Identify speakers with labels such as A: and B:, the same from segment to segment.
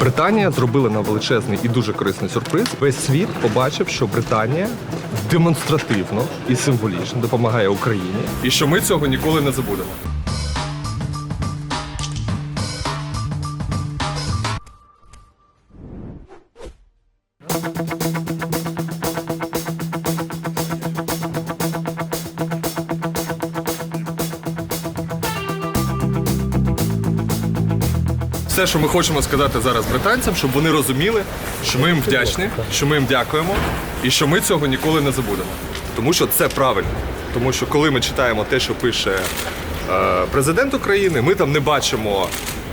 A: Британія зробила нам величезний і дуже корисний сюрприз. Весь світ побачив, що Британія демонстративно і символічно допомагає Україні, і що ми цього ніколи не забудемо. Все, що ми хочемо сказати зараз британцям, щоб вони розуміли, що ми їм вдячні, що ми їм дякуємо і що ми цього ніколи не забудемо. Тому що це правильно. Тому що коли ми читаємо те, що пише е, президент України, ми там не бачимо.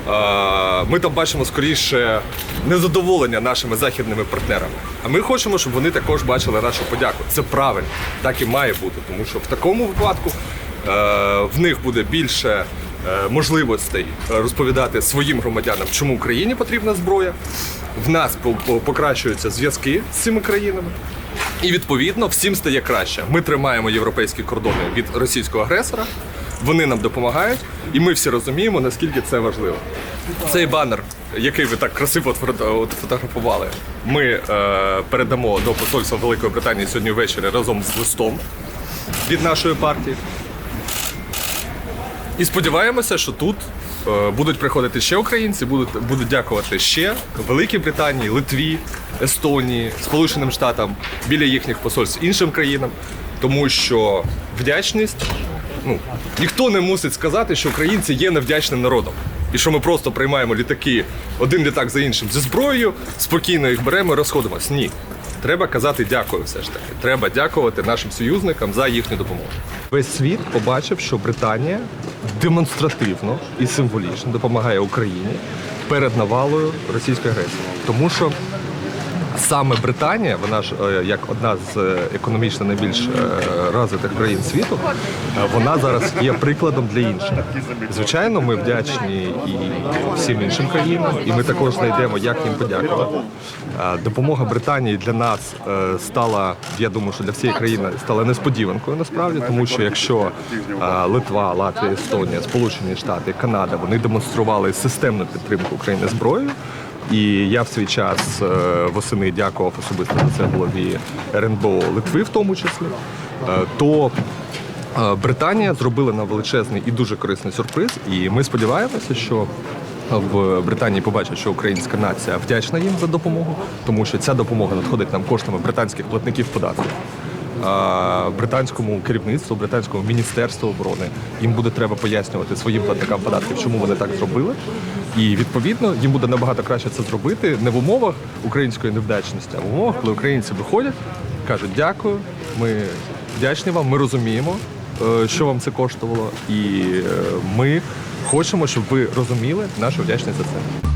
A: е, Ми там бачимо скоріше незадоволення нашими західними партнерами. А ми хочемо, щоб вони також бачили нашу подяку. Це правильно, так і має бути. Тому що в такому випадку е, в них буде більше можливостей е, розповідати своїм громадянам, чому Україні потрібна зброя. В нас по- по- покращуються зв'язки з цими країнами. І відповідно всім стає краще. Ми тримаємо європейські кордони від російського агресора. Вони нам допомагають, і ми всі розуміємо, наскільки це важливо. Цей банер, який ви так красиво от фотографували, ми е, передамо до посольства Великої Британії сьогодні ввечері разом з листом від нашої партії. І сподіваємося, що тут е, будуть приходити ще українці, будуть, будуть дякувати ще Великій Британії, Литві, Естонії, Сполученим Штатам біля їхніх посольств іншим країнам, тому що вдячність, ну ніхто не мусить сказати, що українці є невдячним народом. І що ми просто приймаємо літаки один літак за іншим зі зброєю, спокійно їх беремо і розходимось. Ні. Треба казати дякую все ж таки. Треба дякувати нашим союзникам за їхню допомогу. Весь світ побачив, що Британія демонстративно і символічно допомагає Україні перед навалою російської агресії. Тому що саме Британія, вона ж е, як одна з е, економічно найбільш е, розвитих країн світу, вона зараз є прикладом для інших. Звичайно, ми вдячні і всім іншим країнам, і ми також знайдемо, як їм подякувати. Допомога Британії для нас стала, я думаю, що для всієї країни стала несподіванкою насправді, тому що якщо Литва, Латвія, Естонія, Сполучені Штати, Канада вони демонстрували системну підтримку України зброєю. І я в свій час е, восени дякував особисто за це голові РНБО Литви, в тому числі. Е, то е, Британія зробила нам величезний і дуже корисний сюрприз. І ми сподіваємося, що в Британії побачать, що українська нація вдячна їм за допомогу, тому що ця допомога надходить нам коштами британських платників податків. Британському керівництву, британському міністерству оборони їм буде треба пояснювати своїм платникам податків, чому вони так зробили. І відповідно їм буде набагато краще це зробити не в умовах української невдячності, а в умовах, коли українці виходять, кажуть дякую, ми вдячні вам, ми розуміємо, е, що вам це коштувало, і е, ми хочемо, щоб ви розуміли нашу вдячність за це.